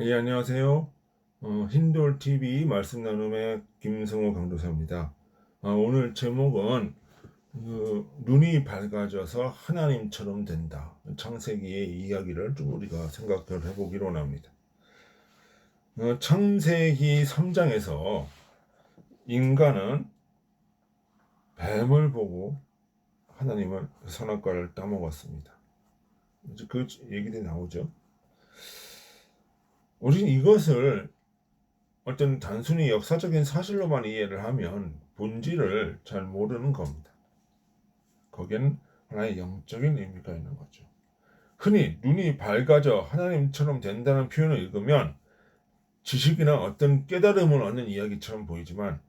예, 안녕하세요. 어, 흰돌 TV 말씀 나눔의 김성호 강도사입니다. 아, 오늘 제목은 그, 눈이 밝아져서 하나님처럼 된다. 창세기의 이야기를 좀 우리가 생각을 해보기로 합니다. 어, 창세기 3장에서 인간은 뱀을 보고 하나님을 선악과를 따먹었습니다. 그 얘기들이 나오죠. 우리는 이것을 어떤 단순히 역사적인 사실로만 이해를 하면 본질을 잘 모르는 겁니다. 거기에는 하나의 영적인 의미가 있는 거죠. 흔히 눈이 밝아져 하나님처럼 된다는 표현을 읽으면 지식이나 어떤 깨달음을 얻는 이야기처럼 보이지만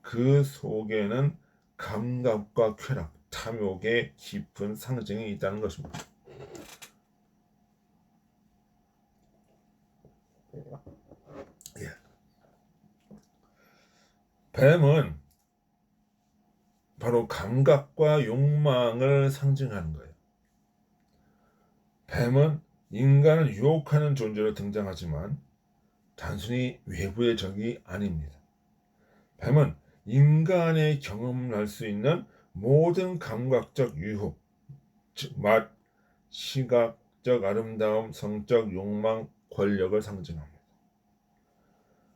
그 속에는 감각과 쾌락, 탐욕의 깊은 상징이 있다는 것입니다. 뱀은 바로 감각과 욕망을 상징하는 거예요. 뱀은 인간을 유혹하는 존재로 등장하지만 단순히 외부의 적이 아닙니다. 뱀은 인간의 경험할 수 있는 모든 감각적 유혹, 즉 맛, 시각적 아름다움, 성적 욕망, 권력을 상징합니다.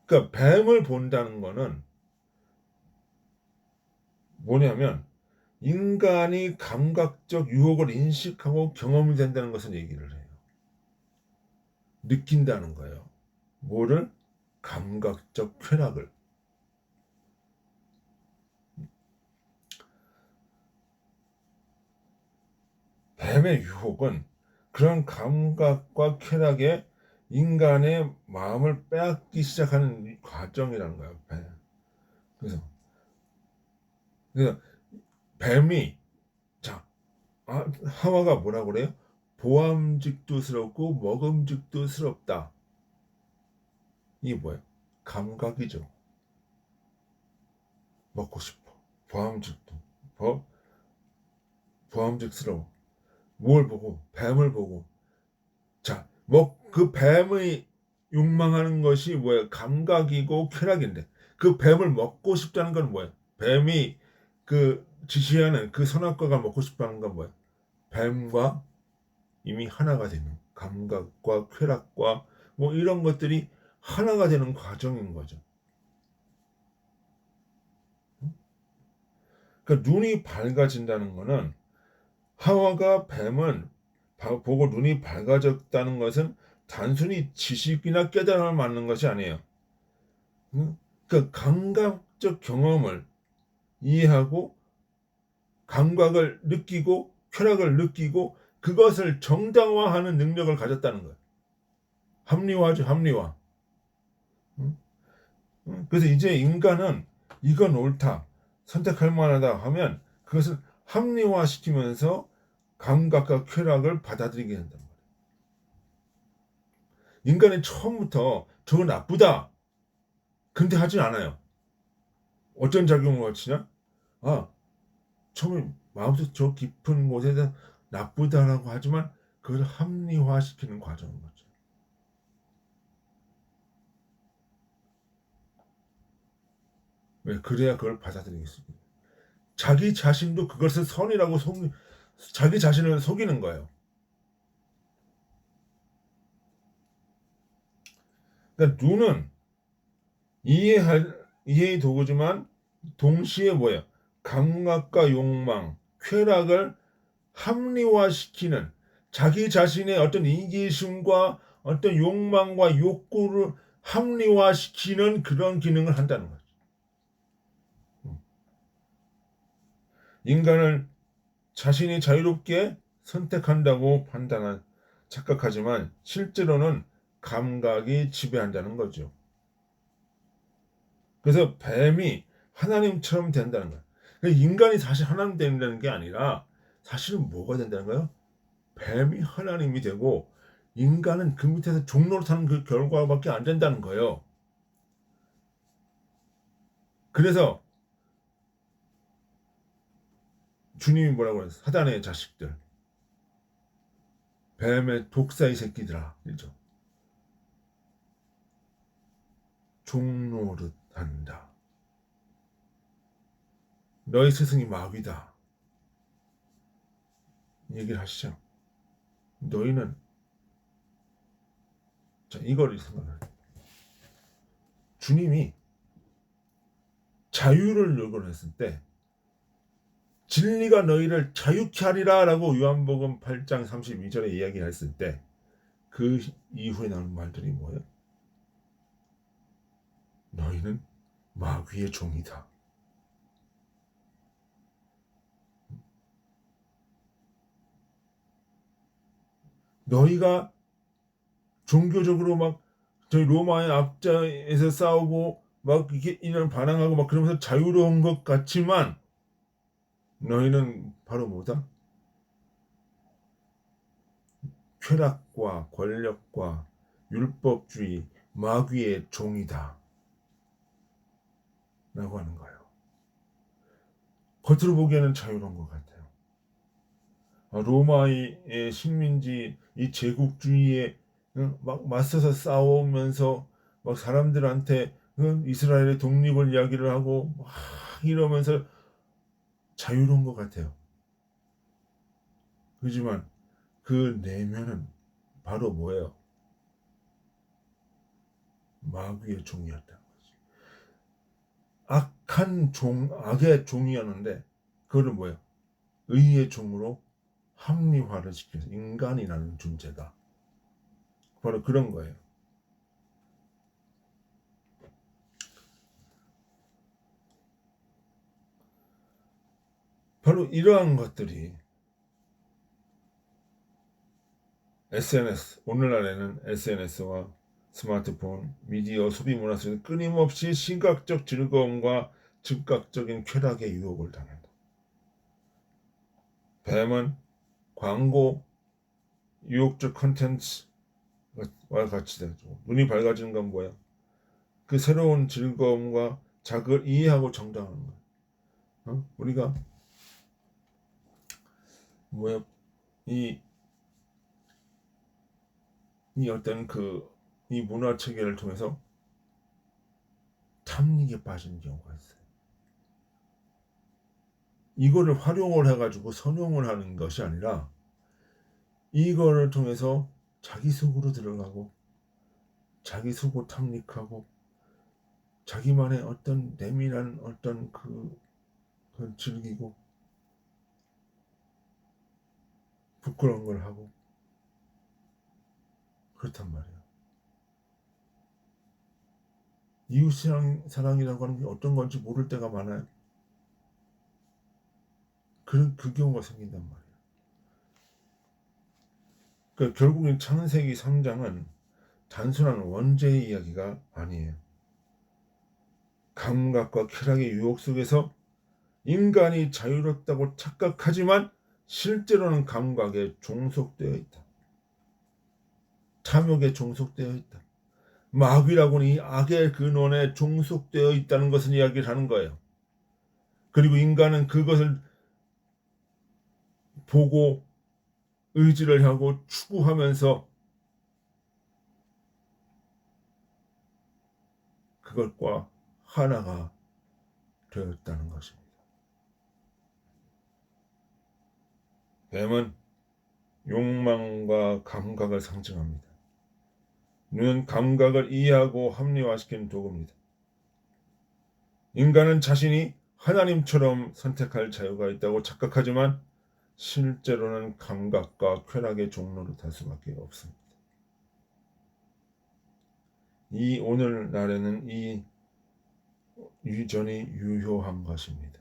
그러니까 뱀을 본다는 것은 뭐냐면 인간이 감각적 유혹을 인식하고 경험이 된다는 것을 얘기를 해요. 느낀다는 거예요. 뭐를? 감각적 쾌락을. 뱀의 유혹은 그런 감각과 쾌락에 인간의 마음을 빼앗기 시작하는 과정이라는 거예요. 그래서 뱀이 자 아, 하와가 뭐라 그래요? 보암직도스럽고 먹음직도스럽다. 이게 뭐예요? 감각이죠. 먹고 싶어. 보암직도. 보, 보암직스러워. 뭘 보고? 뱀을 보고. 자, 뭐그 뱀의 욕망하는 것이 뭐야? 감각이고 쾌락인데 그 뱀을 먹고 싶다는 건 뭐야? 뱀이 그 지시하는 그 선악과가 먹고 싶다는 건 뭐야? 뱀과 이미 하나가 되는 감각과 쾌락과 뭐 이런 것들이 하나가 되는 과정인 거죠. 그러니까 눈이 밝아진다는 것은 하와가 뱀은 보고 눈이 밝아졌다는 것은 단순히 지식이나 깨달음을 맞는 것이 아니에요. 그 감각적 경험을 이해하고 감각을 느끼고 쾌락을 느끼고 그것을 정당화하는 능력을 가졌다는 거예요. 합리화죠, 합리화. 그래서 이제 인간은 이건 옳다, 선택할 만하다 하면 그것을 합리화시키면서 감각과 쾌락을 받아들이게 된단 말이에요. 인간은 처음부터 저거 나쁘다. 근데 하진 않아요. 어떤 작용을 거치냐? 아, 처음에 마음속 저 깊은 곳에서 나쁘다라고 하지만 그걸 합리화시키는 과정인 거죠. 왜? 그래야 그걸 받아들이겠습니다. 자기 자신도 그것을 선이라고 속, 자기 자신을 속이는 거예요. 그러니까 눈은 이해할 이해의 도구지만 동시에 뭐예요? 감각과 욕망, 쾌락을 합리화시키는 자기 자신의 어떤 이기심과 어떤 욕망과 욕구를 합리화시키는 그런 기능을 한다는 거죠. 인간을 자신이 자유롭게 선택한다고 판단한 착각하지만 실제로는 감각이 지배한다는 거죠. 그래서 뱀이 하나님처럼 된다는 거예요. 그러니까 인간이 사실 하나님 된다는 게 아니라 사실은 뭐가 된다는 거예요? 뱀이 하나님이 되고 인간은 그 밑에서 종로를 타는 그 결과밖에 안 된다는 거예요. 그래서 주님이 뭐라고 그랬어? 사단의 자식들. 뱀의 독사의 새끼들아. 그죠? 종노릇 한다. 너희 스승이 마귀다. 얘기를 하시죠. 너희는 자 이걸 생각해. 주님이 자유를 요구했을 때 진리가 너희를 자유케 하리라라고 요한복음 8장 32절에 이야기했을 때 그 이후에 나오는 말들이 뭐예요? 너희는 마귀의 종이다. 너희가 종교적으로 막 저희 로마의 앞자에서 싸우고 막 이게 이런 반항하고 막 그러면서 자유로운 것 같지만 너희는 바로 뭐다? 쾌락과 권력과 율법주의 마귀의 종이다. 라고 하는 거예요. 겉으로 보기에는 자유로운 것 같아요. 아, 로마의 식민지 이 제국주의에 막 맞서서 싸우면서 막 사람들한테 이스라엘의 독립을 이야기를 하고 막 이러면서 자유로운 것 같아요. 그지만 그 내면은 바로 뭐예요? 마귀의 종이었다는 거지. 악한 종, 악의 종이었는데 그거는 뭐예요? 의의 종으로 합리화를 시켜서 인간이라는 존재가 바로 그런 거예요. 바로 이러한 것들이 SNS, 오늘날에는 SNS와 스마트폰, 미디어 소비 문화 속에서 끊임없이 시각적 즐거움과 즉각적인 쾌락의 유혹을 당한다. 뱀은 광고, 유혹적 컨텐츠와 같이 되죠. 눈이 밝아지는 건 뭐야? 그 새로운 즐거움과 자극을 이해하고 정당하는 거야. 어? 우리가 뭐야 이, 이 어떤 그 이 문화 체계를 통해서 탐닉에 빠지는 경우가 있어요. 이거를 활용을 해가지고 선용을 하는 것이 아니라 이거를 통해서 자기 속으로 들어가고 자기 속을 탐닉하고 자기만의 어떤 내밀한 어떤 그, 그 즐기고 부끄러운 걸 하고 그렇단 말이에요. 이웃 사랑, 사랑이라고 하는 게 어떤 건지 모를 때가 많아요. 그, 그 경우가 생긴단 말이에요. 그러니까 결국엔 창세기 3장은 단순한 원죄의 이야기가 아니에요. 감각과 쾌락의 유혹 속에서 인간이 자유롭다고 착각하지만 실제로는 감각에 종속되어 있다. 탐욕에 종속되어 있다. 마귀라고는 이 악의 근원에 종속되어 있다는 것을 이야기를 하는 거예요. 그리고 인간은 그것을 보고 의지를 하고 추구하면서 그것과 하나가 되었다는 것입니다. 뱀은 욕망과 감각을 상징합니다. 눈은 감각을 이해하고 합리화시키는 도구입니다. 인간은 자신이 하나님처럼 선택할 자유가 있다고 착각하지만 실제로는 감각과 쾌락의 종로를 탈 수밖에 없습니다. 이 오늘날에는 이 유전이 유효한 것입니다.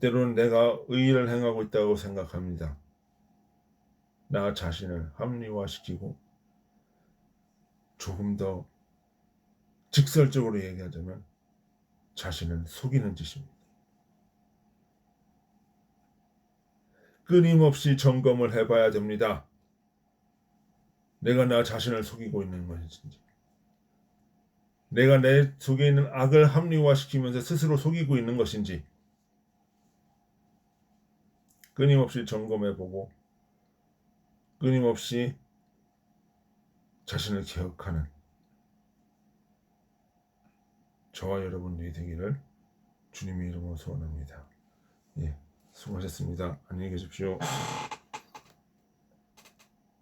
때로는 내가 의의를 행하고 있다고 생각합니다. 나 자신을 합리화시키고 조금 더 직설적으로 얘기하자면 자신을 속이는 짓입니다. 끊임없이 점검을 해봐야 됩니다. 내가 나 자신을 속이고 있는 것인지, 내가 내 속에 있는 악을 합리화시키면서 스스로 속이고 있는 것인지, 끊임없이 점검해보고 끊임없이 자신을 개혁하는 저와 여러분들이 되기를 주님의 이름으로 소원합니다. 예, 수고하셨습니다. 안녕히 계십시오.